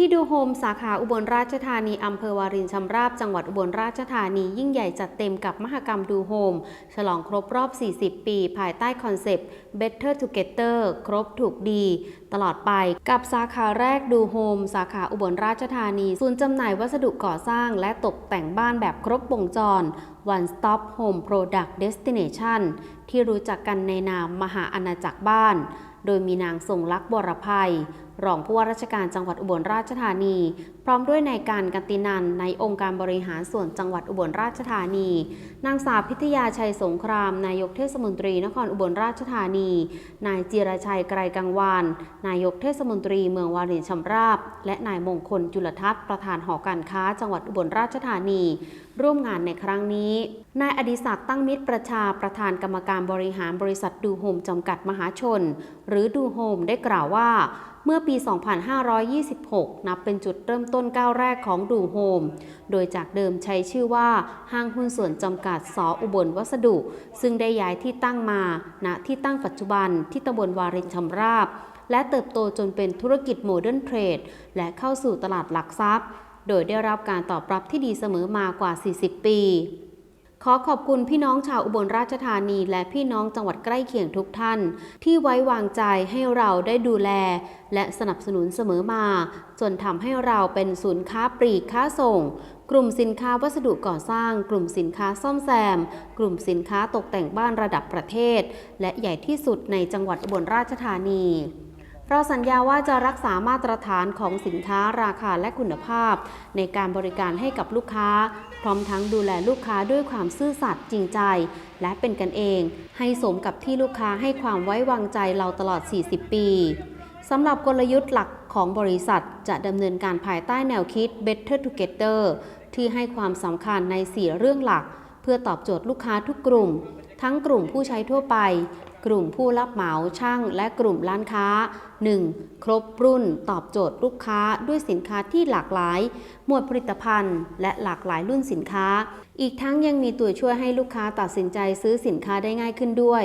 ที่ดูโฮมสาขาอุบลราชธานีอำเภอวารินชำราบจังหวัดอุบลราชธานียิ่งใหญ่จัดเต็มกับมหกรรมดูโฮม ฉลองครบรอบ 40 ปี ภายใต้คอนเซปต์ Better Together ครบถูกดี ตลอดไปกับสาขาแรกดูโฮม สาขาอุบลราชธานีศูนย์จำหน่ายวัสดุก่อสร้าง และตกแต่งบ้านแบบครบวงจร One Stop Home Product Destination ที่รู้จักกันในนามมหาอาณาจักรบ้าน โดยมีนางทรงลักษณ์บรภัย รองผู้ว่าราชการจังหวัดอุบลราชธานี พร้อมด้วยนายการกันตินันในองค์การบริหารส่วนจังหวัดอุบลราชธานี นางสาวพิทยาชัยสงคราม นายกเทศมนตรีนครอุบลราชธานี นายจิรชัยไกรกังวาน นายกเทศมนตรีเมืองวารินชำราบ และนายมงคลจุลทัศน์ประธานหอการค้าจังหวัดอุบลราชธานี ร่วมงานในครั้งนี้ นายอดิศักดิ์ตั้งมิตรประชาประธานกรรมการบริหารบริษัทดูโฮมจำกัดมหาชน หรือดูโฮมได้กล่าวว่า เมื่อปี 2526 นับเป็นจุดเริ่มต้นก้าวแรกของดูโฮม โดยจากเดิมใช้ชื่อว่าห้างหุ้นส่วนจำกัดสออุบลวัสดุ ซึ่งได้ย้ายที่ตั้งมาณที่ตั้งปัจจุบันที่ตำบลวารินชำราบและเติบโตจนเป็นธุรกิจโมเดิร์นเทรดและเข้าสู่ตลาดหลักทรัพย์ โดยได้รับการตอบรับที่ดีเสมอมากว่า 40 ปี ขอขอบคุณพี่น้องชาวอุบลราชธานี และพี่น้องจังหวัดใกล้เคียงทุกท่าน ที่ไว้วางใจให้เราได้ดูแล และสนับสนุนเสมอมา จนทำให้เราเป็นศูนย์ค้าปลีกค้าส่ง กลุ่มสินค้าวัสดุก่อสร้าง กลุ่มสินค้าซ่อมแซม กลุ่มสินค้าตกแต่งบ้านระดับประเทศ และใหญ่ที่สุดในจังหวัดอุบลราชธานี เราสัญญาว่าจะรักษามาตรฐานของสินค้าราคาและคุณภาพ ในการบริการให้กับลูกค้า พร้อมทั้งดูแลลูกค้าด้วยความซื่อสัตย์จริงใจ และเป็นกันเอง ให้สมกับที่ลูกค้าให้ความไว้วางใจเราตลอด 40 ปีสำหรับกลยุทธ์หลักของบริษัทจะดำเนินการภายใต้แนวคิด Better Together ที่ให้ความสำคัญใน 4 เรื่องหลัก เพื่อตอบโจทย์ลูกค้าทุกกลุ่ม ทั้งกลุ่มผู้ใช้ทั่วไป กลุ่มผู้รับเหมาช่างและกลุ่มร้านค้า 1. ครบรุ่นตอบโจทย์ลูกค้าด้วยสินค้าที่หลากหลาย หมวดผลิตภัณฑ์ และหลากหลายรุ่นสินค้า อีกทั้งยังมีตัวช่วยให้ลูกค้าตัดสินใจซื้อสินค้าได้ง่ายขึ้นด้วย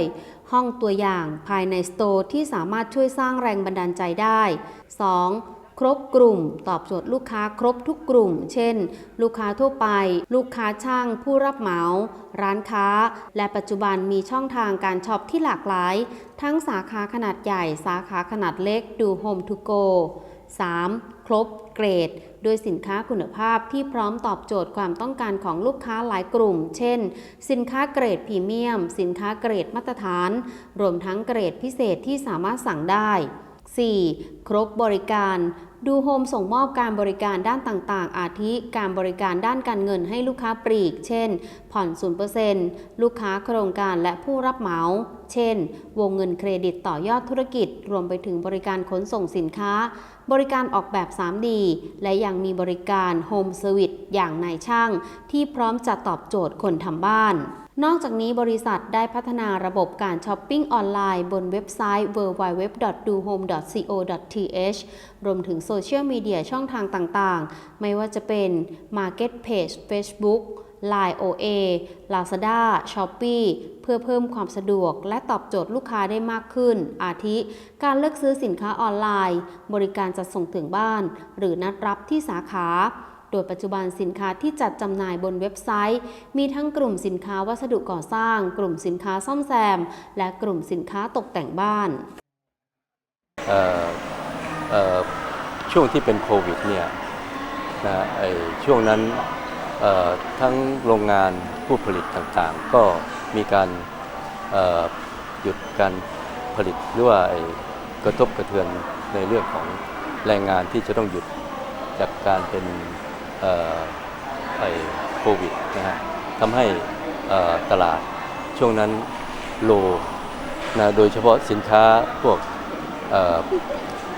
ห้องตัวอย่างภายในสโตร์ที่สามารถช่วยสร้างแรงบันดาลใจได้ 2. ครบกลุ่ม ตอบโจทย์ลูกค้าครบทุกกลุ่ม เช่น ลูกค้าทั่วไป ลูกค้าช่าง ผู้รับเหมา ร้านค้า และปัจจุบันมีช่องทางการช็อปที่หลากหลาย ทั้งสาขาขนาดใหญ่ สาขาขนาดเล็กดูโฮมทูโก 3. ครบเกรดด้วยสินค้าคุณภาพที่พร้อมตอบโจทย์ความต้องการของลูกค้าหลายกลุ่ม เช่น สินค้าเกรดพรีเมียม สินค้าเกรดมาตรฐาน รวมทั้งเกรดพิเศษที่สามารถสั่งได้ 4. ครบบริการ ดูโฮมส่งมอบการบริการด้านต่างๆ อาทิการบริการด้านการเงินให้ลูกค้าปลีก เช่น ผ่อน 0%ลูกค้าโครงการและผู้รับเหมา เช่น วงเงินเครดิตต่อยอดธุรกิจ รวมไปถึงบริการขนส่งสินค้า บริการออกแบบ 3D และยังมีบริการโฮมเซอร์วิสอย่างนายช่าง ที่พร้อมจะตอบโจทย์คนทำบ้านนอกจากนี้บริษัทได้พัฒนาระบบการช้อปปิ้งออนไลน์บนเว็บไซต์ www.dohome.co.th รวมถึงโซเชียลมีเดียช่องทางต่างๆ ไม่ว่าจะเป็น Market Page Facebook Line OA Lazada Shopee เพื่อเพิ่มความสะดวก และตอบโจทย์ลูกค้าได้มากขึ้น อาทิ การเลือกซื้อสินค้าออนไลน์ บริการจัดส่งถึงบ้าน หรือนัดรับที่สาขาโดยปัจจุบันสินค้าที่จัดจำหน่ายบนเว็บไซต์ มีทั้งกลุ่มสินค้าวัสดุก่อสร้าง กลุ่มสินค้าซ่อมแซม และกลุ่มสินค้าตกแต่งบ้านช่วงที่เป็นโควิดเนี่ยนะช่วงนั้น ทั้งโรงงานผู้ผลิตต่างๆ ก็มีการหยุดการผลิตหรือว่ากระทบกระเทือนในเรื่องของแรงงานที่จะต้องหยุดจากการเป็นไอโควิดนะฮะทำให้ตลาดช่วงนั้นโลนะโดยเฉพาะสินค้าพวก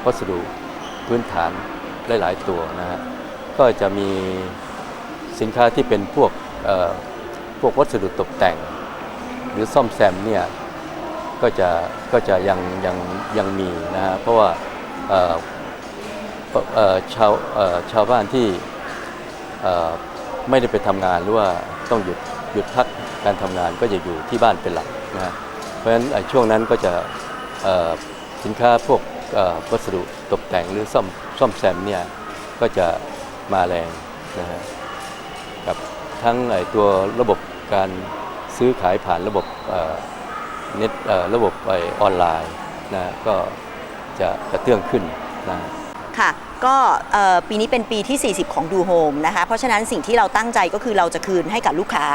วัสดุพื้นฐานหลาย ๆ ตัวนะฮะก็จะมี สินค้าที่เป็นพวกพวกวัสดุตกแต่ง หรือซ่อมแซมเนี่ยก็จะก็จะยังยังยังมีนะฮะเพราะว่าชาวชาวบ้านที่ไม่ได้ไปทำงานหรือว่าต้องหยุดหยุดพักการทำงานก็จะอยู่ที่บ้านเป็นหลักนะฮะเพราะฉะนั้นช่วงนั้นก็จะสินค้าพวกวัสดุตกแต่งหรือซ่อมซ่อมแซมเนี่ยก็จะมาแรงนะฮะ กับทั้งไอตัวระบบการซื้อขายผ่านระบบเน็ตระบบไอ้ออนไลน์นะก็จะกระเตื้องขึ้นนะค่ะก็ปีนี้เป็นปีที่ 40 ของดูโฮมนะคะเพราะฉะนั้นสิ่งที่เราตั้งใจก็คือเราจะคืนให้กับลูกค้า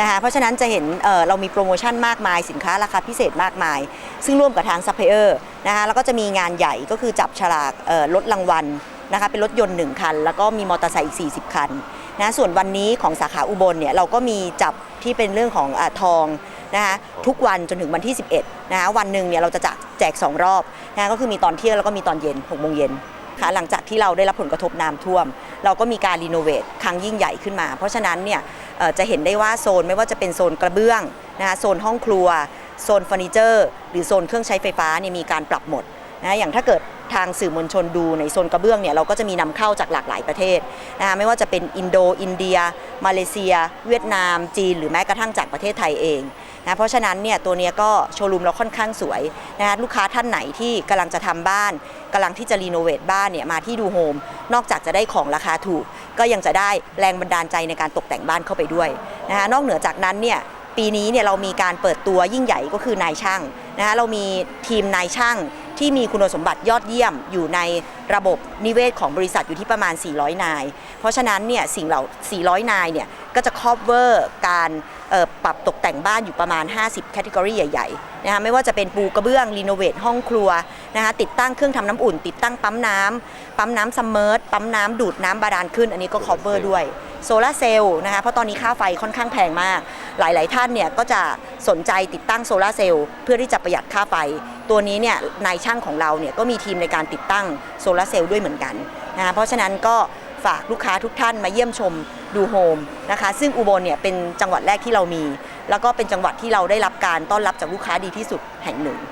นะคะเพราะฉะนั้นจะเห็นเเรามีโปรโมชั่นมากมาย สินค้าราคาพิเศษมากมาย ซึ่งร่วมกับทางซัพพลายเออร์นะคะแล้วก็จะมีงานใหญ่ก็คือจับฉลากลดรางวัลนะคะเป็นรถยนต์ 1 คัน แล้วก็มีมอเตอร์ไซค์อีก 40 คัน นะส่วนวันนี้ของสาขาอุบลเนี่ยเราก็มีจับที่เป็นเรื่องของอาทองนะคะทุกวันจนถึงวันที่ 11นะคะวันหนึ่งเนี่ยเราจะจัดแจก 2 รอบนะคะก็คือมีตอนเที่ยงแล้วก็มีตอนเย็น6โมงเย็นค่ะหลังจากที่เราได้รับผลกระทบน้ำท่วม เราก็มีการรีโนเวทครั้งยิ่งใหญ่ขึ้นมา เพราะฉะนั้นเนี่ยเอ่อจะเห็นได้ว่าโซนไม่ว่าจะเป็นโซนกระเบื้องนะคะโซนห้องครัว โซนเฟอร์นิเจอร์ หรือโซนเครื่องใช้ไฟฟ้าเนี่ยมีการปรับหมด นะอย่างถ้าเกิดทางสื่อมวลชนดูในโซนกระเบื้องเนี่ยเราก็จะมีนำเข้าจากหลากหลายประเทศนะคะไม่ว่าจะเป็นอินโดอินเดีย มาเลเซีย เวียดนาม จีน หรือแม้กระทั่งจากประเทศไทยเองนะเพราะฉะนั้นเนี่ยตัวนี้ก็โชว์รูมเราค่อนข้างสวยนะคะลูกค้าท่านไหนที่กำลังจะทำบ้านกำลังที่จะรีโนเวทบ้านเนี่ยมาที่ดูโฮมนอกจากจะได้ของราคาถูก ก็ยังจะได้แรงบันดาลใจในการตกแต่งบ้านเข้าไปด้วยนะคะนอกเหนือจากนั้นเนี่ยปีนี้เนี่ยเรามีการเปิดตัวยิ่งใหญ่ก็คือนายช่าง นะคะเรามีทีมนายช่างที่มีคุณสมบัติยอดเยี่ยมอยู่ในระบบนิเวศของบริษัทอยู่ที่ประมาณ 400 นาย เพราะฉะนั้นเนี่ยสิ่งเหล่า 400 นายเนี่ยก็จะ cover การเอ่อปรับตกแต่งบ้านอยู่ประมาณ 50 แคตตากรีใหญ่ๆนะคะไม่ว่าจะเป็นปูกระเบื้อง รีโนเวทห้องครัวนะคะติดตั้งเครื่องทำน้ำอุ่น ติดตั้งปั๊มน้ำปั๊มน้ำซัมเมอร์ปั๊มน้ำดูดน้ำบาดาลขึ้น อันนี้ก็ cover ด้วย โซลาร์เซลล์นะคะเพราะตอนนี้ค่าไฟค่อนข้างแพงมาก หลาย ๆ ท่านเนี่ยก็จะสนใจติดตั้งโซลาร์เซลล์เพื่อที่จะประหยัดค่าไฟ ตัวนี้เนี่ยนายช่างของเราเนี่ยก็มีทีมในการติดตั้งโซลาร์เซลล์ด้วยเหมือนกันนะคะเพราะฉะนั้นก็ฝากลูกค้าทุกท่านมาเยี่ยมชมดูโฮมนะคะซึ่งอุบลเนี่ยเป็นจังหวัดแรกที่เรามี แล้วก็เป็นจังหวัดที่เราได้รับการต้อนรับจากลูกค้าดีที่สุดแห่งหนึ่ง